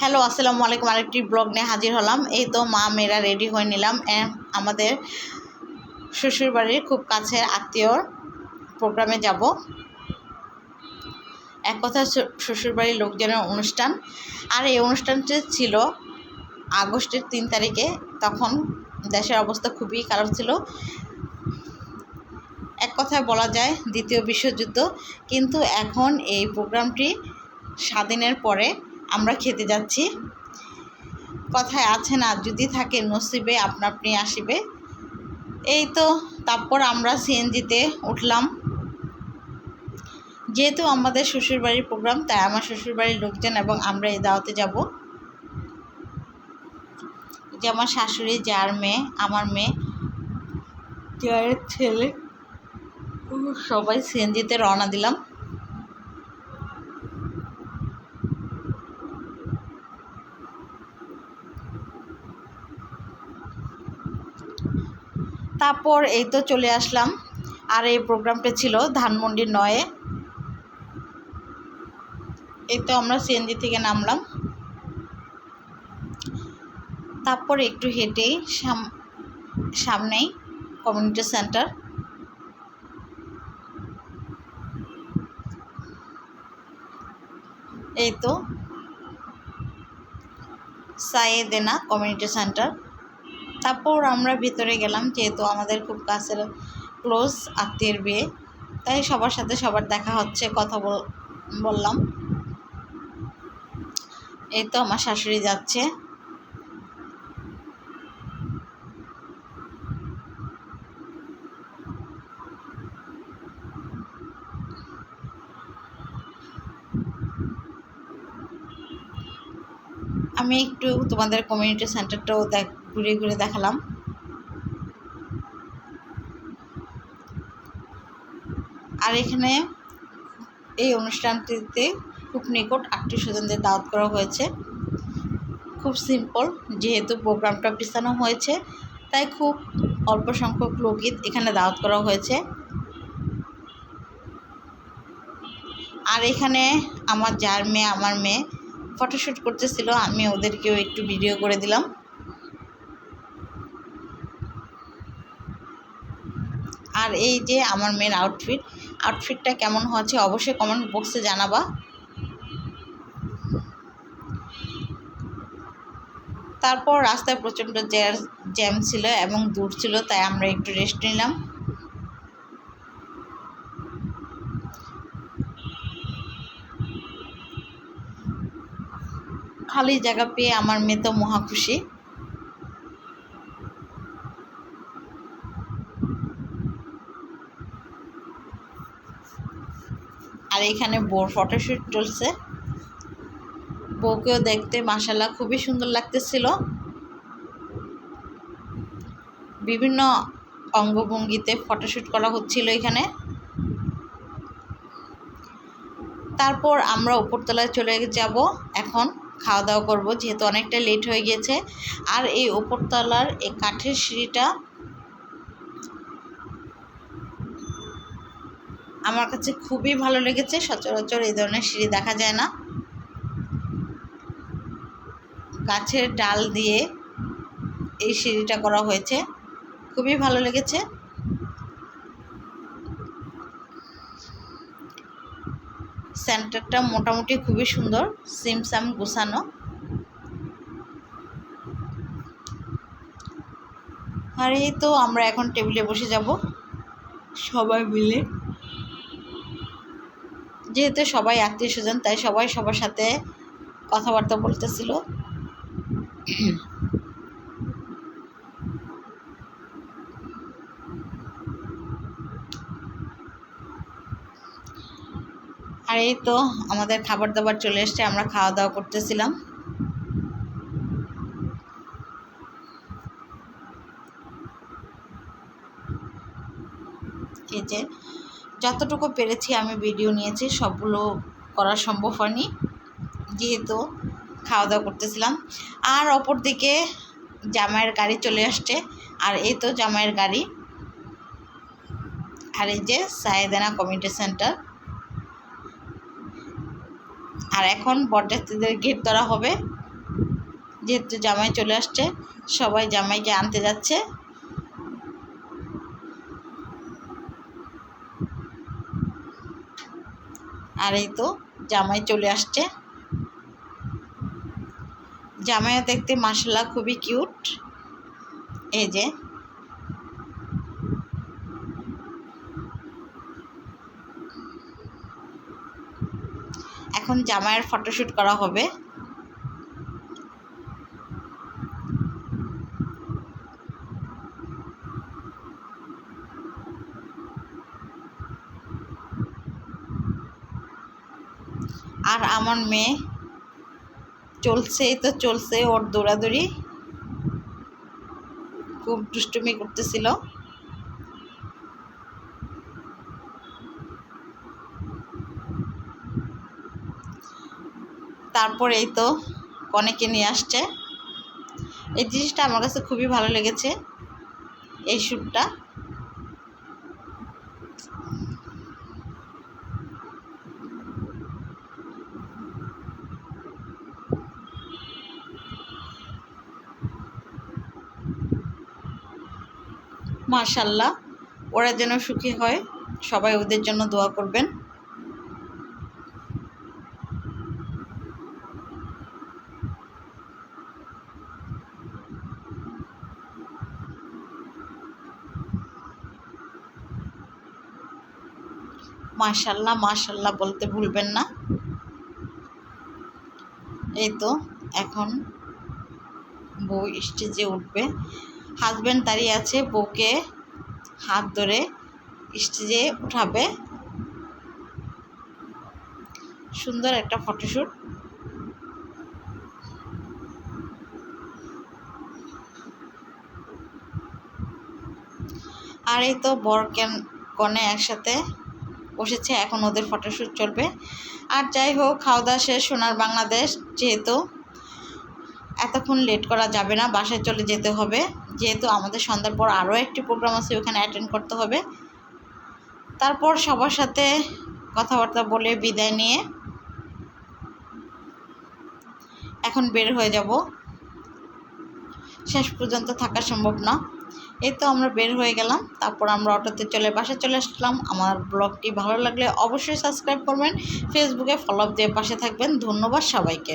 Hello, আসসালামু আলাইকুম। আরেকটি ব্লগ নিয়ে হাজির হলাম। এই তো মা, মেয়েরা রেডি হয়ে নিলাম। আমাদের শ্বশুরবাড়ির খুব কাছের আত্মীয়র প্রোগ্রামে যাব। এক কথা শ্বশুরবাড়ির লোকজনের অনুষ্ঠান। আর এই অনুষ্ঠানটি ছিল আগস্টের তিন তারিখে। তখন দেশের অবস্থা খুবই খারাপ ছিল। এক কথায় বলা যায়, দ্বিতীয় বিশ্বযুদ্ধ। কিন্তু এখন এই প্রোগ্রামটি স্বাধীনের পরে আমরা খেতে যাচ্ছি। কথায় আছে না, যদি থাকে নসিবে আপনা আপনি আসিবে। এই তো, তারপর আমরা সিএনজিতে উঠলাম। যেহেতু আমাদের শ্বশুরবাড়ির প্রোগ্রাম, তাই আমার শ্বশুরবাড়ির লোকজন এবং আমরা এই দাওয়াতে যাব। যে আমার শাশুড়ি, যার মেয়ে, আমার মেয়ে, যার ছেলে, সবাই সিএনজিতে রওনা দিলাম। তারপর এই তো চলে আসলাম। আর এই প্রোগ্রামটা ছিল ধানমন্ডি নয়ে। এই তো আমরা সিএনজি থেকে নামলাম। তারপর একটু হেঁটেই সাম, সামনেই কমিউনিটি সেন্টার এই তো সাইয়েদেনা কমিউনিটি সেন্টার তারপর আমরা ভিতরে গেলাম, যেহেতু আমাদের খুব কাছের ক্লোজ আত্মীয়ের বিয়ে, তাই সবার সাথে সবার দেখা হচ্ছে, কথা বল, বললাম। এই তো আমার শাশুড়ি যাচ্ছে। আমি একটু তোমাদের কমিউনিটি সেন্টারটাও দেখ ঘুরে ঘুরে দেখালাম। আর এখানে এই অনুষ্ঠানটিতে খুব নিকট আত্মীয় স্বজনদের দাওয়াত করা হয়েছে। খুব সিম্পল যেহেতু প্রোগ্রামটা পিছানো হয়েছে, তাই খুব অল্প সংখ্যক লোকই এখানে দাওয়াত করা হয়েছে। আর এখানে আমার, যার মেয়ে, আমার মেয়ে ফটোশ্যুট করতেছিল, আমি ওদেরকেও একটু ভিডিও করে দিলাম। আর এই যে আমার মেয়ের আউটফিট আউটফিটটা কেমন হচ্ছে অবশ্যই কমেন্ট বক্সে জানাবা। তারপর রাস্তায় প্রচণ্ড জ্যাম ছিল এবং দূর ছিল, তাই আমরা একটু রেস্ট নিলাম। খালি জায়গা পেয়ে আমার মেয়ে তো মহা খুশি। আর এখানে বোর ফটোশ্যুট চলছে। বউকেও দেখতে মাসাল্লাহ খুবই সুন্দর লাগতেছিল। বিভিন্ন অঙ্গভঙ্গিতে ফটোশ্যুট করা হচ্ছিল এখানে। তারপর আমরা উপরতলায় চলে যাব। এখন খাওয়া দাওয়া করব, যেহেতু অনেকটা লেট হয়ে গিয়েছে আর এই উপরতলার এই কাঠের সিঁড়িটা আমার কাছে খুবই ভালো লেগেছে। সচরাচর এই ধরনের সিঁড়ি দেখা যায় না। গাছের ডাল দিয়ে এই সিঁড়িটা করা হয়েছে। খুবই ভালো লেগেছে। সেন্টারটা মোটামুটি খুবই সুন্দর সিমসাম গুছানো। আর এই তো আমরা এখন টেবিলে বসে যাব। সবাই মিলে যেহেতু সবাই আত্মীয় স্বজন তাই সবাই সবার সাথে কথাবার্তা বলতেছিল। আর এই তো আমাদের খাবার দাবার চলে এসছে, আমরা খাওয়া দাওয়া করতেছিলাম। এই যে যতটুকু পেরেছি আমি ভিডিও নিয়েছি, সবগুলো করা সম্ভব হয়নি। যেহেতু খাওয়া দাওয়া করতেছিলাম। আর অপর দিকে জামাইয়ের গাড়ি চলে আসছে। আর এই তো জামাইয়ের গাড়ি। আর এই যে সায়েদানা কমিউনিটি সেন্টার। আর এখন বরযাত্রীদের গেট ধরা হবে। যেহেতু জামাই চলে আসছে, সবাই জামাইকে আনতে যাচ্ছে। আর এই তো জামাই চলে আসছে। জামাইও দেখতে মাসাল্লাহ খুবই কিউট। এই যে। এখন জামাইয়ের ফটোশ্যুট করা হবে। আর আমার মেয়ে চলছেই তো চলছে, ওর দৌড়াদৌড়ি। খুব দুষ্টুমি করতেছিল। তারপর এই তো কনেকে নিয়ে আসছে। এই জিনিসটা আমার কাছে খুবই ভালো লেগেছে, এই শ্যুটটা। মাশাল্লাহ, ওরা যেন সুখী হয়, সবাই ওদের জন্য দোয়া করবেন। মাশাল্লাহ মাশাল্লাহ বলতে ভুলবেন না। এই তো, এখন বউ স্টেজে উঠবে। হাজব্যান্ড দাঁড়িয়ে আছে বউকে হাত ধরে, স্টেজে উঠাবে। সুন্দর একটা ফটোশ্যুট আর এই তো বর কেন একসাথে বসেছে, এখন ওদের ফটোশ্যুট চলবে। আর যাই হোক খাওয়া দাওয়া শেষ, সোনার বাংলাদেশ, যেহেতু এতক্ষণ লেট করা যাবে না, বাসায় চলে যেতে হবে। যেহেতু আমাদের সন্ধ্যার পর আরও একটি প্রোগ্রাম আছে, ওখানে অ্যাটেন্ড করতে হবে। তারপর সবার সাথে কথাবার্তা বলে বিদায় নিয়ে এখন বের হয়ে যাব। শেষ পর্যন্ত থাকা সম্ভব না। এই তো আমরা বের হয়ে গেলাম, তারপর আমরা অটোতে চলে বাসায় চলে আসলাম। আমার ব্লগটি ভালো লাগলে অবশ্যই সাবস্ক্রাইব করবেন ফেসবুকে ফলো আপ দিয়ে পাশে থাকবেন। ধন্যবাদ সবাইকে।